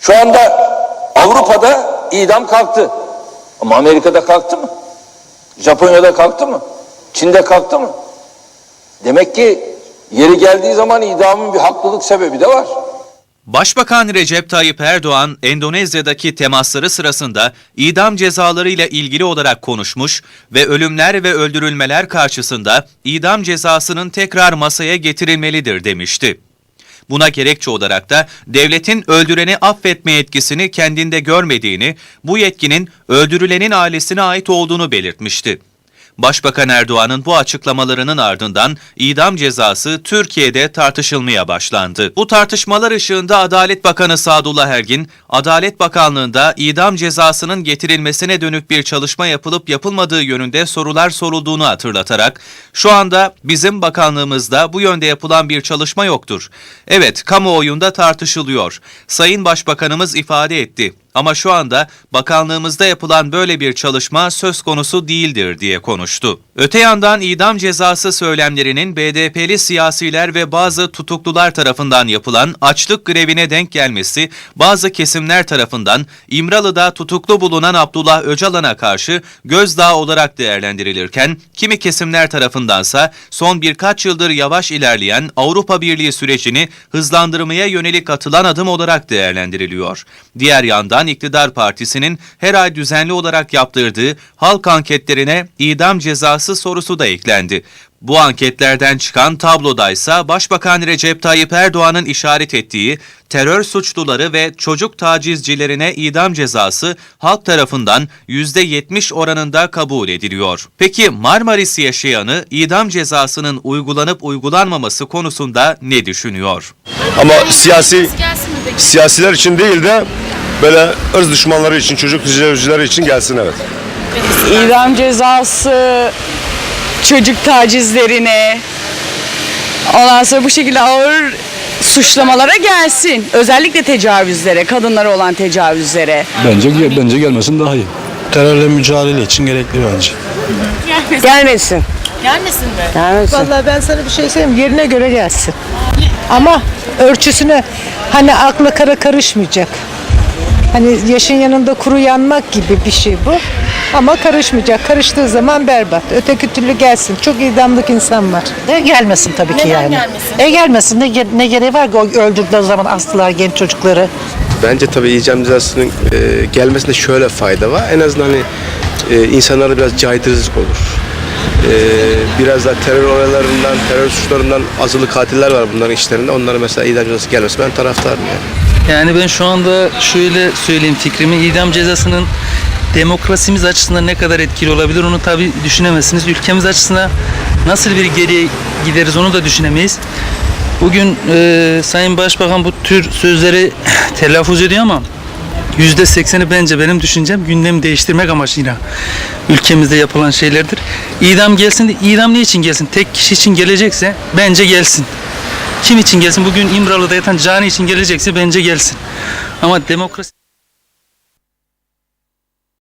Şu anda Avrupa'da idam kalktı. Ama Amerika'da kalktı mı? Japonya'da kalktı mı? Çin'de kalktı mı? Demek ki yeri geldiği zaman idamın bir haklılık sebebi de var. Başbakan Recep Tayyip Erdoğan, Endonezya'daki temasları sırasında idam cezalarıyla ilgili olarak konuşmuş ve ölümler ve öldürülmeler karşısında idam cezasının tekrar masaya getirilmelidir demişti. Buna gerekçe olarak da devletin öldüreni affetme yetkisini kendinde görmediğini, bu yetkinin öldürülenin ailesine ait olduğunu belirtmişti. Başbakan Erdoğan'ın bu açıklamalarının ardından idam cezası Türkiye'de tartışılmaya başlandı. Bu tartışmalar ışığında Adalet Bakanı Sadullah Ergin, Adalet Bakanlığı'nda idam cezasının getirilmesine dönük bir çalışma yapılıp yapılmadığı yönünde sorular sorulduğunu hatırlatarak, şu anda bizim bakanlığımızda bu yönde yapılan bir çalışma yoktur. Evet, kamuoyunda tartışılıyor. Sayın Başbakanımız ifade etti. Ama şu anda bakanlığımızda yapılan böyle bir çalışma söz konusu değildir diye konuştu. Öte yandan idam cezası söylemlerinin BDP'li siyasiler ve bazı tutuklular tarafından yapılan açlık grevine denk gelmesi bazı kesimler tarafından İmralı'da tutuklu bulunan Abdullah Öcalan'a karşı gözdağı olarak değerlendirilirken kimi kesimler tarafındansa son birkaç yıldır yavaş ilerleyen Avrupa Birliği sürecini hızlandırmaya yönelik atılan adım olarak değerlendiriliyor. Diğer yandan iktidar partisinin her ay düzenli olarak yaptırdığı halk anketlerine idam cezası sorusu da eklendi. Bu anketlerden çıkan tablodaysa Başbakan Recep Tayyip Erdoğan'ın işaret ettiği terör suçluları ve çocuk tacizcilerine idam cezası halk tarafından %70 oranında kabul ediliyor. Peki Marmaris yaşayanı idam cezasının uygulanıp uygulanmaması konusunda ne düşünüyor? Ama siyasi siyasiler için değil de böyle ırz düşmanları için, çocuk tecavüzcüleri için gelsin evet. İdam cezası, çocuk tacizlerine, ondan sonra bu şekilde ağır suçlamalara gelsin. Özellikle tecavüzlere, kadınlara olan tecavüzlere. Bence bence gelmesin daha iyi. terörle mücadele için gerekli bence. Gelmesin. Gelmesin mi? Gelmesin. Vallahi ben sana bir şey söyleyeyim yerine göre gelsin. Ama ölçüsüne hani akla kara karışmayacak. Hani yaşın yanında kuru yanmak gibi bir şey bu. Ama karışmayacak. Karıştığı zaman berbat. Öteki türlü gelsin. Çok idamlık insan var. E, gelmesin tabii ki Neden yani. gelmesin? E gelmesin. Ne, ge- ne gereği var ki o öldürdükleri zaman astılar genç çocukları. Bence tabii idam cezasının e, gelmesinde şöyle fayda var. En azından hani e, insanlara biraz caydırıcılık olur. E, biraz da terör olaylarından, terör suçlarından azılı katiller var bunların işlerinde. Onlara mesela idam cezası gelmesi ben taraftarım yani. Yani ben şu anda şöyle söyleyeyim fikrimi. İdam cezasının demokrasimiz açısından ne kadar etkili olabilir onu tabi düşünemezsiniz. Ülkemiz açısından nasıl bir geriye gideriz onu da düşünemeyiz. Bugün e, Sayın Başbakan bu tür sözleri telaffuz ediyor ama yüzde sekseni bence benim düşüncem gündemi değiştirmek amacıyla ülkemizde yapılan şeylerdir. İdam gelsin de idam ne için gelsin? Tek kişi için gelecekse bence gelsin. Kim için gelsin? Bugün İmralı'da yatan cani için gelecekse bence gelsin. Ama demokrasi